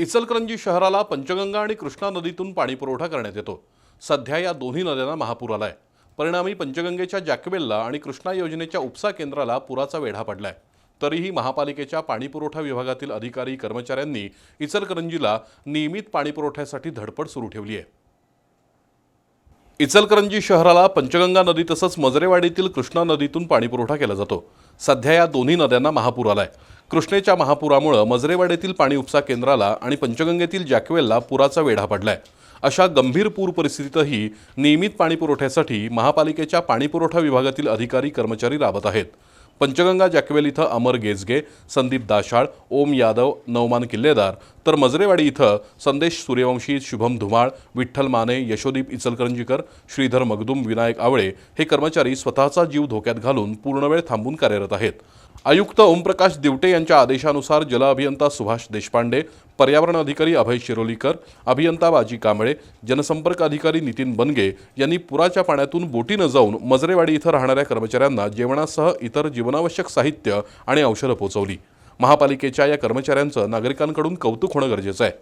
इचलकरंजी शहराला पंचगंगा आणि कृष्णा नदीतून पाणी पुरवठा करण्यात येतो. सध्या या दोन्ही नद्यांना महापूर आलाय. परिणामी पंचगंगेच्या जॅकवेलला आणि कृष्णा योजनेच्या उपसा केंद्राला पुराचा वेढा पडलाय. तरीही महापालिकेच्या पाणीपुरवठा विभागातील अधिकारी कर्मचाऱ्यांनी इचलकरंजीला नियमित पाणीपुरवठ्यासाठी धडपड सुरू ठेवली आहे. इचलकरंजी शहराला पंचगंगा नदी तसंच मजरेवाडीतील कृष्णा नदीतून पाणीपुरवठा केला जातो. सध्या या दोन्ही नद्यांना महापूर आलाय. कृष्णेच्या महापुरामुळं मजरेवाडीतील पाणी उपसा केंद्राला आणि पंचगंगेतील जॅकवेलला पुराचा वेढा पडलाय. अशा गंभीर पूर परिस्थितीतही नियमित पाणीपुरवठ्यासाठी महापालिकेच्या पाणीपुरवठा विभागातील अधिकारी कर्मचारी राबत आहेत. पंचगंगा जॅकवेल इथं अमर गेजगे संदीप दाशाळ ओम यादव नवमान किल्लेदार तर मजरेवाडी इथं संदेश सूर्यवंशी शुभम धुमाळ विठ्ठल माने यशोदीप इचलकरंजीकर श्रीधर मगदुम विनायक आवळे हे कर्मचारी स्वतःचा जीव धोक्यात घालून पूर्णवेळ थांबून कार्यरत आहेत. आयुक्त ओमप्रकाश दिवटे यांच्या आदेशानुसार जल अभियंता सुभाष देशपांडे पर्यावरण अधिकारी अभय शिरोलीकर अभियंता बाजी कांबळे जनसंपर्क अधिकारी नितीन बनगे यांनी पुराच्या पाण्यातून बोटीनं जाऊन मजरेवाडी इथं राहणाऱ्या कर्मचाऱ्यांना जेवणासह इतर जीवनावश्यक साहित्य आणि औषधं पोहोचवली महापालिकेच्या या कर्मचाऱ्यांचं नागरिकांकडून कौतुक होणं गरजेचं आहे.